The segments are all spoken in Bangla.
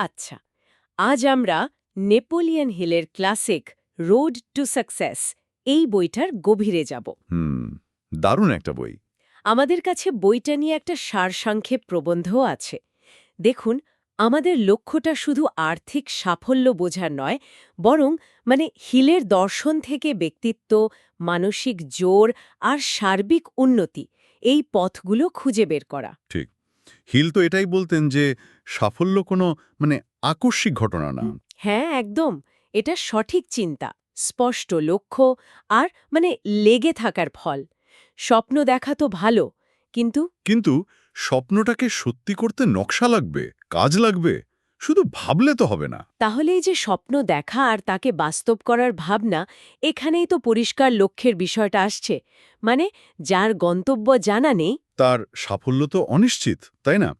আচ্ছা আজ আমরা নেপোলিয়ন হিলের ক্লাসিক রোড টু সাকসেস এই বইটার গভীরে যাব। হুম দারুণ একটা বই। আমাদের কাছে বইটা নিয়ে একটা সারসংক্ষেপ প্রবন্ধও আছে। দেখুন আমাদের লক্ষ্যটা শুধু আর্থিক সাফল্য বোঝার নয় বরং মানে হিলের দর্শন থেকে ব্যক্তিত্ব মানসিক জোর আর সার্বিক উন্নতি এই পথগুলো খুঁজে বের করা। ঠিক। হিল তো এটাই বলতেন যে সাফল্য কোনো মানে আকস্মিক ঘটনা না। হ্যাঁ একদম। এটা সঠিক চিন্তা স্পষ্ট লক্ষ্য আর মানে লেগে থাকার ফল। স্বপ্ন দেখা তো ভালো কিন্তু কিন্তু স্বপ্নটাকে সত্যি করতে নকশা লাগবে কাজ লাগবে শুধু ভাবলে তো হবে না। তাহলে এই যে স্বপ্ন দেখা আর তাকে বাস্তব করার ভাবনা এখানেই তো পরিষ্কার লক্ষ্যের বিষয়টা আসছে। মানে যার গন্তব্য জানা নেই তার সাফল্য তো অনিশ্চিত তাই না?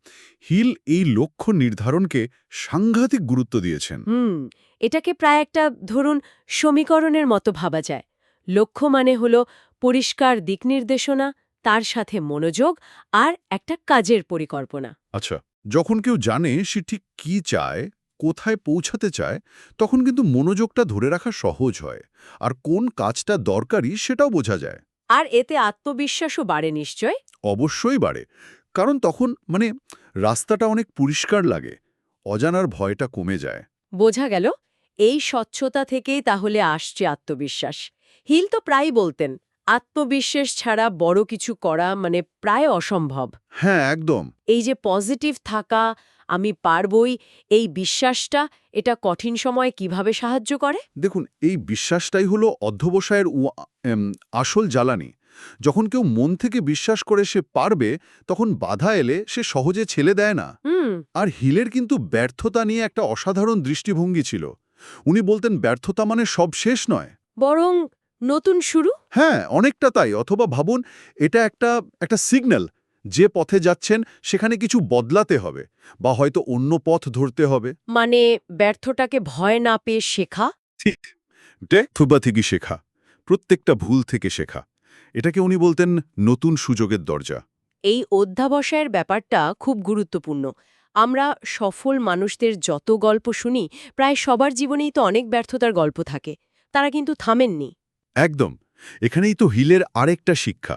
হিল এই লক্ষ্য নির্ধারণকে সাংঘাতিক গুরুত্ব দিয়েছেন। হুম এটাকে প্রায় একটা ধরুন সমীকরণের মতো ভাবা যায়। লক্ষ্য মানে হল পরিষ্কার দিক নির্দেশনা তার সাথে মনোযোগ আর একটা কাজের পরিকল্পনা। আচ্ছা যখন কেউ জানে সে ঠিক কি চায় কোথায় পৌঁছাতে চায় তখন কিন্তু মনোযোগটা ধরে রাখা সহজ হয় আর কোন কাজটা দরকারি সেটাও বোঝা যায়। আর এতে আত্মবিশ্বাসও বাড়ে নিশ্চয়? অবশ্যই বাড়ে। কারণ তখন মানে রাস্তাটা অনেক পরিষ্কার লাগে অজানার ভয়টা কমে যায়। বোঝা গেল। এই স্বচ্ছতা থেকেই তাহলে আসছে আত্মবিশ্বাস। হিল তো প্রায় বলতেন আত্মবিশ্বাস ছাড়া বড় কিছু করা মানে প্রায় অসম্ভব। হ্যাঁ একদম। এই যে পজিটিভ থাকা আমি পারবই এই বিশ্বাসটা এটা কঠিন সময়ে কীভাবে সাহায্য করে? দেখুন এই বিশ্বাসটাই হলো অধ্যবসায়ের আসল জ্বালানি। যখন কেউ মন থেকে বিশ্বাস করে সে পারবে তখন বাধা এলে সে সহজে ছেলে দেয় না। আর হিলের কিন্তু ব্যর্থতা নিয়ে একটা অসাধারণ দৃষ্টিভঙ্গি ছিল। উনি বলতেন ব্যর্থতা মানে সব শেষ নয়। বরং নতুন শুরু? হ্যাঁ অনেকটা তাই। অথবা ভাবুন এটা একটা একটা সিগন্যাল। যে পথে যাচ্ছেন সেখানে কিছু বদলাতে হবে বা হয়তো অন্য পথ ধরতে হবে। মানে ব্যর্থটাকে ভয় না পেয়ে শেখা? ঠিক। ডেথুবা থেকে শেখা। প্রত্যেকটা ভুল থেকে শেখা। এটাকে উনি বলতেন নতুন সুযোগের দরজা। এই অধ্যাবসায়ের ব্যাপারটা খুব গুরুত্বপূর্ণ। আমরা সফল মানুষদের যত গল্প শুনি প্রায় সবার জীবনেই তো অনেক ব্যর্থতার গল্প থাকে। তারা কিন্তু থামেননি। একদম। এখানেই তো হিলের আরেকটা শিক্ষা।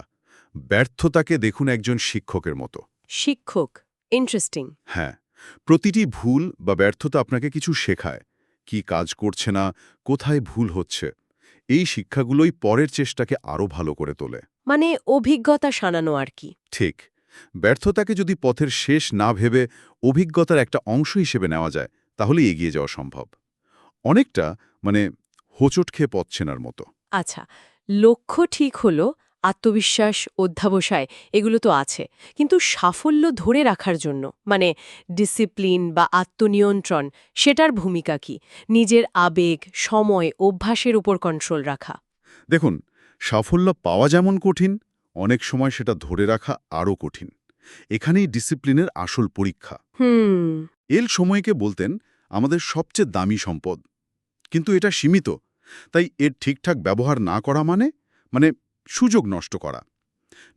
ব্যর্থতাকে দেখুন একজন শিক্ষকের মতো। শিক্ষক। ইন্টারেস্টিং। হ্যাঁ। প্রতিটি ভুল বা ব্যর্থতা আপনাকে কিছু শেখায়। কি কাজ করছে না কোথায় ভুল হচ্ছে। এই শিক্ষাগুলোই পরের চেষ্টাকে আরও ভালো করে তোলে। মানে অভিজ্ঞতা শানানো আর কি। ঠিক। ব্যর্থতাকে যদি পথের শেষ না ভেবে অভিজ্ঞতার একটা অংশ হিসেবে নেওয়া যায় তাহলে এগিয়ে যাওয়া সম্ভব। অনেকটা মানে হোঁচট খেয়ে পথছেনার মতো। আচ্ছা লক্ষ্য ঠিক হলো আত্মবিশ্বাস অধ্যাবসায় এগুলো তো আছে। কিন্তু সাফল্য ধরে রাখার জন্য মানে ডিসিপ্লিন বা আত্মনিয়ন্ত্রণ সেটার ভূমিকা কি? নিজের আবেগ সময় অভ্যাসের উপর কন্ট্রোল রাখা। দেখুন সাফল্য পাওয়া যেমন কঠিন অনেক সময় সেটা ধরে রাখা আরও কঠিন। এখানেই ডিসিপ্লিনের আসল পরীক্ষা। এল সময়কে বলতেন আমাদের সবচেয়ে দামি সম্পদ। কিন্তু এটা সীমিত। তাই এর ঠিকঠাক ব্যবহার না করা মানে মানে সুযোগ নষ্ট করা।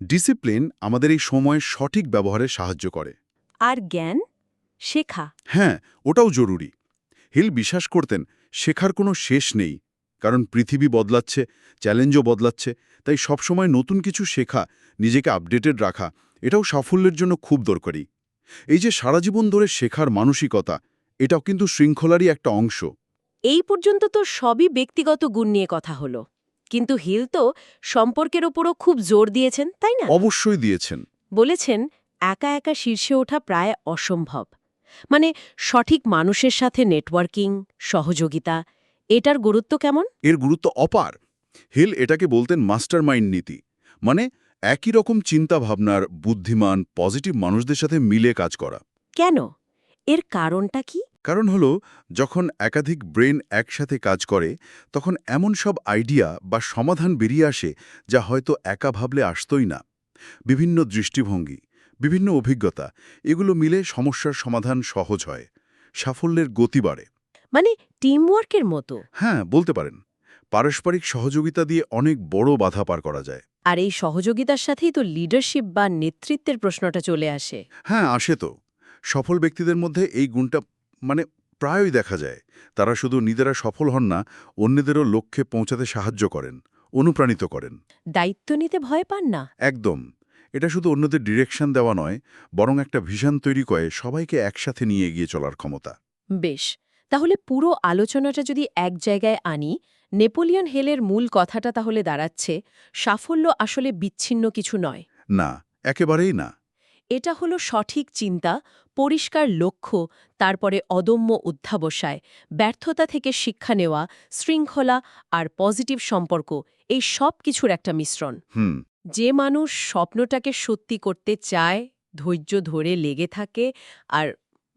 ডিসিপ্লিন আমাদের এই সময়ের সঠিক ব্যবহারে সাহায্য করে। আর জ্ঞান? শেখা। হ্যাঁ ওটাও জরুরি। হিল বিশ্বাস করতেন শেখার কোনো শেষ নেই কারণ পৃথিবী বদলাচ্ছে চ্যালেঞ্জও বদলাচ্ছে তাই সবসময় নতুন কিছু শেখা নিজেকে আপডেটেড রাখা এটাও সাফল্যের জন্য খুব দরকারি। এই যে সারা জীবন ধরে শেখার মানসিকতা এটাও কিন্তু শৃঙ্খলারই একটা অংশ। এই পর্যন্ত তো সবই ব্যক্তিগত গুণ নিয়ে কথা হলো। কিন্তু হিল তো সম্পর্কের ওপরও খুব জোর দিয়েছেন তাই না? অবশ্যই দিয়েছেন। বলেছেন একা একা শীর্ষে ওঠা প্রায় অসম্ভব। মানে সঠিক মানুষের সাথে নেটওয়ার্কিং সহযোগিতা এটার গুরুত্ব কেমন? এর গুরুত্ব অপার। হিল এটাকে বলতেন মাস্টার মাইন্ড নীতি। মানে একই রকম চিন্তাভাবনার বুদ্ধিমান পজিটিভ মানুষদের সাথে মিলে কাজ করা। কেন? এর কারণটা কি? কারণ হলো যখন একাধিক ব্রেন একসাথে কাজ করে তখন এমন সব আইডিয়া বা সমাধান বেরিয়ে আসে যা হয়তো একা ভাবলে আসতই না। বিভিন্ন দৃষ্টিভঙ্গি বিভিন্ন অভিজ্ঞতা এগুলো মিলে সমস্যার সমাধান সহজ হয় সাফল্যের গতি বাড়ে। মানে টিমওয়ার্কের মতো? হ্যাঁ বলতে পারেন। পারস্পরিক সহযোগিতা দিয়ে অনেক বড় বাধা পার করা যায়। আর এই সহযোগিতার সাথেই তো লিডারশিপ বা নেতৃত্বের প্রশ্নটা চলে আসে। হ্যাঁ আসে তো। সফল ব্যক্তিদের মধ্যে এই গুণটা মানে প্রায়ই দেখা যায় তারা শুধু নিজেরা সফল হন না অন্যদেরও লক্ষ্যে পৌঁছাতে সাহায্য করেন অনুপ্রাণিত করেন। দায়িত্ব নিতে ভয় পান না? একদম। এটা শুধু অন্যদের ডিরেকশন দেওয়া নয় বরং একটা ভিশন তৈরি করে সবাইকে একসাথে নিয়ে এগিয়ে চলার ক্ষমতা। বেশ তাহলে পুরো আলোচনাটা যদি এক জায়গায় আনি নেপোলিয়ন হেলের মূল কথাটা তাহলে দাঁড়াচ্ছে সাফল্য আসলে বিচ্ছিন্ন কিছু নয়। না একেবারেই না। এটা হলো সঠিক চিন্তা পরিষ্কার লক্ষ্য তারপরে অদম্য অধ্যাবসায় ব্যর্থতা থেকে শিক্ষা নেওয়া শৃঙ্খলা আর পজিটিভ সম্পর্ক এই সব কিছুর একটা মিশ্রণ। হুম। যে মানুষ স্বপ্নটাকে সত্যি করতে চায় ধৈর্য ধরে লেগে থাকে আর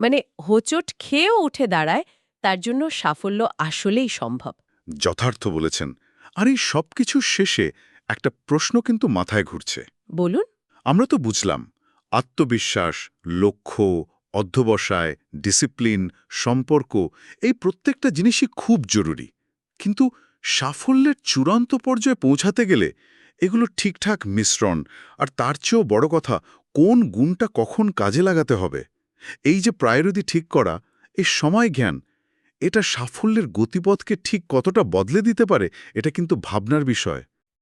মানে হোচট খেয়েও উঠে দাঁড়ায় তার জন্য সাফল্য আসলেই সম্ভব। যথার্থ বলেছেন। আর এই সব কিছুর শেষে একটা প্রশ্ন কিন্তু মাথায় ঘুরছে। বলুন। আমরা তো বুঝলাম আত্মবিশ্বাস, লক্ষ্য, অধ্যবসায় ডিসিপ্লিন সম্পর্ক, এই প্রত্যেকটা জিনিসই খুব জরুরি। কিন্তু সাফল্যের চূড়ান্ত পর্যায়ে পৌঁছাতে গেলে এগুলো ঠিকঠাক মিশ্রণ আর তার চেয়েও বড় কথা, কোন গুণটা কখন কাজে লাগাতে হবে? এই যে প্রায়োরিটি ঠিক করা, এই সময় জ্ঞান, এটা সাফল্যের গতিপথকে ঠিক কতটা বদলে দিতে পারে, এটা কিন্তু ভাবনার বিষয়।